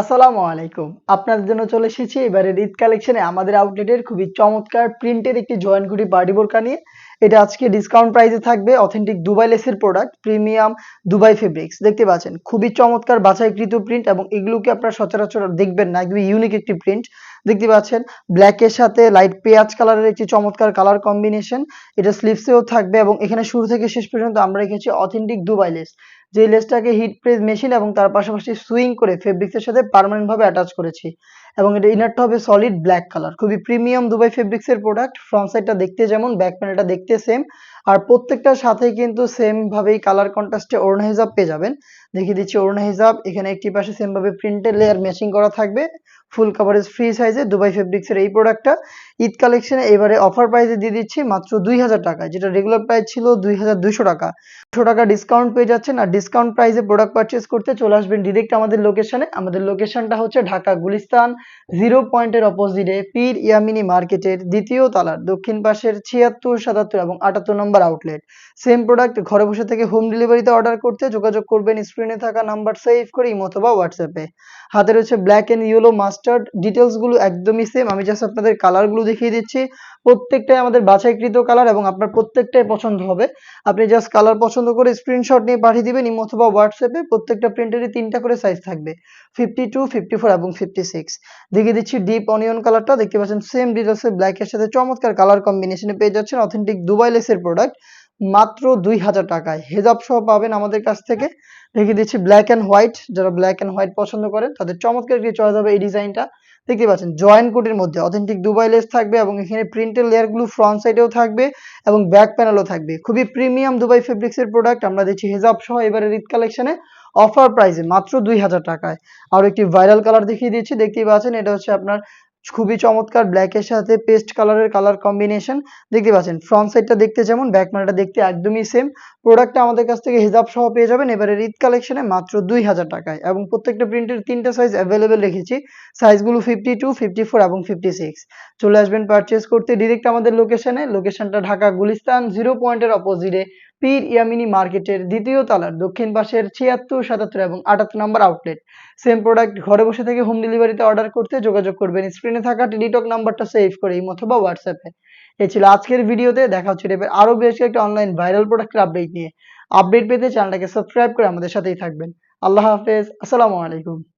আসসালামু আলাইকুম। আপনাদের জন্য চলে এসেছি এবারে ঈদ কালেকশনে আমাদের আউটলেটের খুবই চমৎকার প্রিন্টের একটি জয়েন্ট ঘুড়ি পার্টি বোরকা নিয়ে। এটা আজকে ডিসকাউন্ট প্রাইসে থাকবে অথেন্টিক দুবাই লেসের প্রোডাক্ট প্রিমিয়াম দুবাই ফেব্রিক্স দেখতে পাচ্ছেন, খুবই চমৎকার বাছাইকৃত প্রিন্ট এবং এগুলোকে আপনারা সচরাচর দেখবেন না, একদমই ইউনিক একটি প্রিন্ট দেখতে পাচ্ছেন ব্ল্যাকের সাথে লাইট পেঁয়াজ কালারের একটি চমৎকার কালার কম্বিনেশন এটা স্লিভসেও থাকবে এবং এখানে শুরু থেকে শেষ পর্যন্ত আমরা রেখেছি অথেন্টিক দুবাই লেস যে লেসটাকে হিট প্রেস মেশিন এবং তার পাশাপাশি সুইং করে ফেব্রিক্সের সাথে পারমানেন্টভাবে অ্যাটাচ করেছি। এবং এটা ইনারটা হবে সলিড ব্ল্যাক কালার খুবই প্রিমিয়াম দুবাই ফেব্রিক্সের প্রোডাক্ট ফ্রন্ট সাইডটা দেখতে যেমন ব্যাক প্যানেলটা দেখতে সেম আর প্রত্যেকটার সাথে কিন্তু সেম ভাবেই কালার কন্ট্রাস্টে ওড়না হিজাব পেয়ে যাবেন। দেখিয়ে দিচ্ছি ওড়না হিজাব। এখানে একটি পাশে সেম ভাবে প্রিন্টের লেয়ার ম্যাচিং করা থাকবে। ফুল কাভারেজ ফ্রি সাইজে দুবাই ফেব্রিক্সের এই প্রোডাক্টটা ঈদ কালেকশনে এবারে অফার প্রাইসে দিয়ে দিচ্ছি মাত্র দুই হাজার টাকায় যেটা রেগুলার প্রাইস ছিল দুই হাজার দুইশো টাকা। দুশো টাকা ডিসকাউন্ট পেয়ে যাচ্ছেন আর ডিসকাউন্ট প্রাইসে প্রোডাক্ট পারচেস করতে চলে আসবেন ডিরেক্ট আমাদের লোকেশনে আমাদের লোকেশনটা হচ্ছে ঢাকা গুলিস্তান জিরো পয়েন্টের অপোজিটে পীর ইয়ামিনী মার্কেটের দ্বিতীয় তালার দক্ষিণ পাশের ছিয়াত্তর, সাতাত্তর এবং আটাত্তর নম্বর আউটলেট সেম প্রোডাক্ট ঘরে বসে থেকে হোম ডেলিভারিতে অর্ডার করতে যোগাযোগ করবেন স্ক্রিনে থাকা নাম্বার সেভ করে, ইমো অথবা হোয়াটসঅ্যাপে হাতে রয়েছে ব্ল্যাক এন্ড ইয়েলো মাস্টার্ড ডিটেলসগুলো একদমই সেম আমি জাস্ট আপনাদের কালারগুলো দেখিয়ে দিচ্ছি। প্রত্যেকটাই আমাদের বাছাইকৃত কালার এবং আপনার প্রত্যেকটাই পছন্দ হবে। আপনি জাস্ট কালার পছন্দ করে স্ক্রিনশট নিয়ে পাঠিয়ে দিবেন ইমো অথবা হোয়াটসঅ্যাপে প্রত্যেকটা প্রিন্টেরই তিনটা করে সাইজ থাকবে। ফিফটি টু ফিফটি ফোর এবং ফিফটি সিক্স দেখিয়ে দিচ্ছি ডিপ অনিয়ন কালারটা দেখতে পাচ্ছেন সেম ডিটেলসে ব্ল্যাকের সাথে চমৎকার কালার কম্বিনেশনে পেয়ে যাচ্ছেন অথেন্টিক দুবাই লেসের প্রোডাক্ট মাত্র দুই হাজার টাকায়। হেজাব সহ পাবেন আমাদের কাছ থেকে। দেখিয়ে দিচ্ছি ব্ল্যাক অ্যান্ড হোয়াইট যারা ব্ল্যাক অ্যান্ড হোয়াইট পছন্দ করেন, তাদের চমৎকার একটি চয়েস হবে এই ডিজাইনটা। দেখতে পাচ্ছেন জয়েন্ট কোটের মধ্যে অথেন্টিক দুবাই লেস থাকবে এবং এখানে প্রিন্টের লেয়ারগুলো ফ্রন্ট সাইডেও থাকবে এবং ব্যাক প্যানেলও থাকবে। খুবই প্রিমিয়াম দুবাই ফেব্রিক্সের প্রোডাক্ট আমরা দিচ্ছি হেজাব সহ এবারে ঈদ কালেকশনে অফার প্রাইসে মাত্র দুই হাজার টাকায়। আর একটি ভাইরাল কালার দেখিয়ে দিচ্ছি। দেখতেই পাচ্ছেন, এটা হচ্ছে আপনার খুবই চমৎকার ব্ল্যাকের সাথে পেস্ট কালারের কালার কম্বিনেশন দেখতে পাচ্ছেন ফ্রন্ট সাইডটা দেখতে যেমন ব্যাক প্যানেলটা দেখতে একদমই সেম প্রোডাক্টটা আমাদের কাছ থেকে হিজাব সহ পেয়ে যাবেন, এবারে ঈদ কালেকশনে মাত্র দুই হাজার টাকায়। এবং প্রত্যেকটা প্রিন্টের তিনটা সাইজ অ্যাভেলেবেল রেখেছি সাইজগুলো ফিফটি টু ফিফটি ফোর এবং ফিফটি সিক্স চলে আসবেন পারচেস করতে ডিরেক্ট আমাদের লোকেশনে লোকেশনটা ঢাকা গুলিস্তান জিরো পয়েন্টের অপোজিটে পীর ইয়ামিনী মার্কেটের দ্বিতীয় তলার দক্ষিণ পাশের ছিয়াত্তর, সাতাত্তর এবং আটাত্তর নম্বর আউটলেট। সেম প্রোডাক্ট ঘরে বসে থেকে হোম ডেলিভারিতে অর্ডার করতে যোগাযোগ করবেন। স্ক্রিনে থাকা টেলিটক নাম্বারটা সেভ করে ইমো অথবা হোয়াটসঅ্যাপে। এ ছিল আজকের ভিডিওতে। দেখা হচ্ছে এবার আরও বেশ একটা অনলাইন ভাইরাল প্রোডাক্টের আপডেট নিয়ে। আপডেট পেতে চ্যানেলটাকে সাবস্ক্রাইব করে আমাদের সাথেই থাকবেন। আল্লাহ হাফেজ। আসসালামু আলাইকুম।